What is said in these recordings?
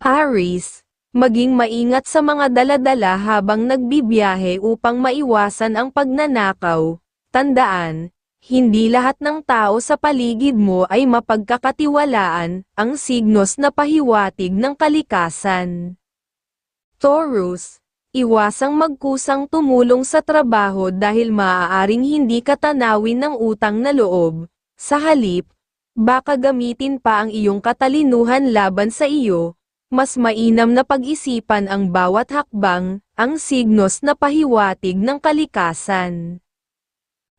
Aris, maging maingat sa mga daladala habang nagbibiyahe upang maiwasan ang pagnanakaw. Tandaan, hindi lahat ng tao sa paligid mo ay mapagkakatiwalaan, ang signos na pahiwatig ng kalikasan. Taurus, iwasang magkusang tumulong sa trabaho dahil maaaring hindi katanawin ng utang na loob. Sa halip, baka gamitin pa ang iyong katalinuhan laban sa iyo, mas mainam na pag-isipan ang bawat hakbang, ang signos na pahiwatig ng kalikasan.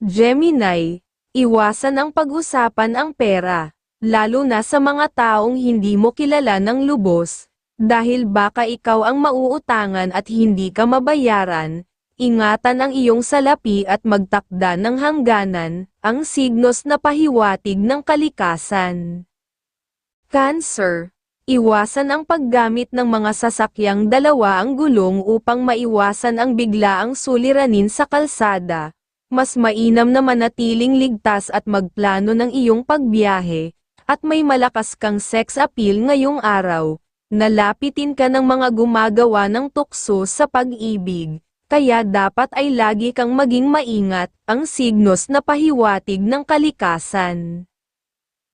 Gemini, iwasan ang pag-usapan ang pera, lalo na sa mga taong hindi mo kilala ng lubos, dahil baka ikaw ang mauutangan at hindi ka mabayaran, ingatan ang iyong salapi at magtakda ng hangganan, ang signos na pahiwatig ng kalikasan. Cancer, Iwasan ang paggamit ng mga sasakyang dalawa ang gulong upang maiwasan ang biglaang suliranin sa kalsada. Mas mainam na manatiling ligtas at magplano ng iyong pagbiyahe, at may malakas kang sex appeal ngayong araw. Nalapitin ka ng mga gumagawa ng tukso sa pag-ibig, kaya dapat ay lagi kang maging maingat, ang signos na pahiwatig ng kalikasan.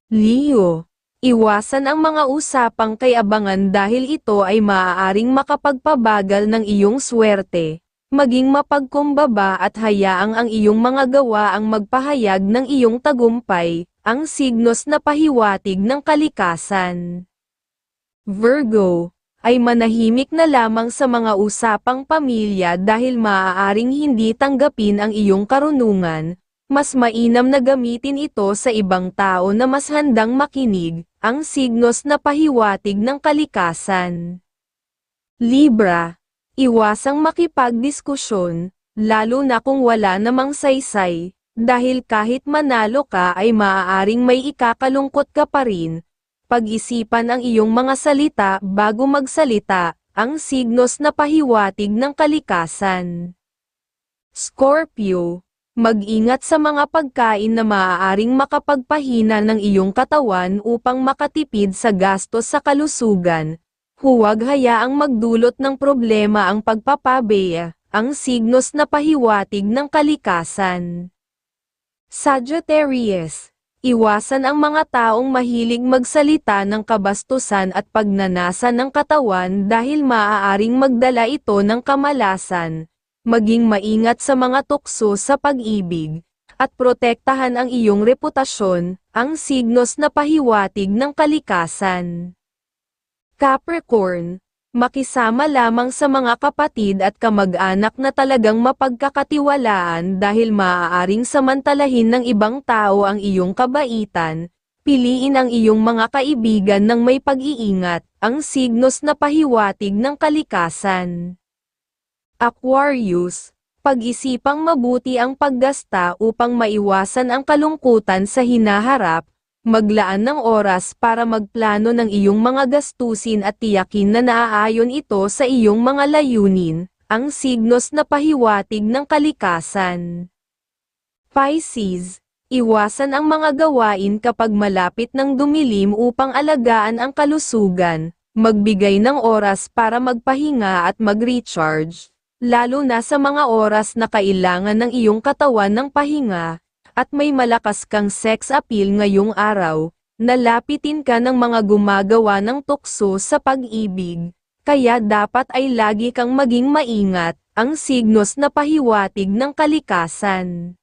Leo Iwasan ang mga usapang kay abangan dahil ito ay maaaring makapagpabagal ng iyong swerte. Maging mapagkumbaba at hayaang ang iyong mga gawa ang magpahayag ng iyong tagumpay, ang signos na pahiwatig ng kalikasan. Virgo, ay manahimik na lamang sa mga usapang pamilya dahil maaaring hindi tanggapin ang iyong karunungan, mas mainam na gamitin ito sa ibang tao na mas handang makinig, ang signos na pahiwatig ng kalikasan. Libra, iwasang makipagdiskusyon, lalo na kung wala namang saysay, dahil kahit manalo ka ay maaaring may ikakalungkot ka pa rin. Pag-isipan ang iyong mga salita bago magsalita, ang signos na pahiwatig ng kalikasan. Scorpio, Mag-ingat sa mga pagkain na maaaring makapagpahina ng iyong katawan upang makatipid sa gastos sa kalusugan. Huwag hayaang magdulot ng problema ang pagpapabeya, ang signos na pahiwatig ng kalikasan. Sagittarius Iwasan ang mga taong mahilig magsalita ng kabastusan at pagnanasa ng katawan dahil maaaring magdala ito ng kamalasan maging maingat sa mga tukso sa pag-ibig, at protektahan ang iyong reputasyon, ang signos na pahiwatig ng kalikasan. Capricorn, makisama lamang sa mga kapatid at kamag-anak na talagang mapagkakatiwalaan dahil maaaring samantalahin ng ibang tao ang iyong kabaitan, piliin ang iyong mga kaibigan ng may pag-iingat, ang signos na pahiwatig ng kalikasan. Aquarius, pag-isipang mabuti ang paggasta upang maiwasan ang kalungkutan sa hinaharap, maglaan ng oras para magplano ng iyong mga gastusin at tiyakin na naaayon ito sa iyong mga layunin, ang signos na pahiwatig ng kalikasan. Pisces, iwasan ang mga gawain kapag malapit ng dumilim upang alagaan ang kalusugan, magbigay ng oras para magpahinga at mag-recharge lalo na sa mga oras na kailangan ng iyong katawan ng pahinga, at may malakas kang sex appeal ngayong araw, nalapitin ka ng mga gumagawa ng tukso sa pag-ibig, kaya dapat ay lagi kang maging maingat, ang signos na pahiwatig ng kalikasan.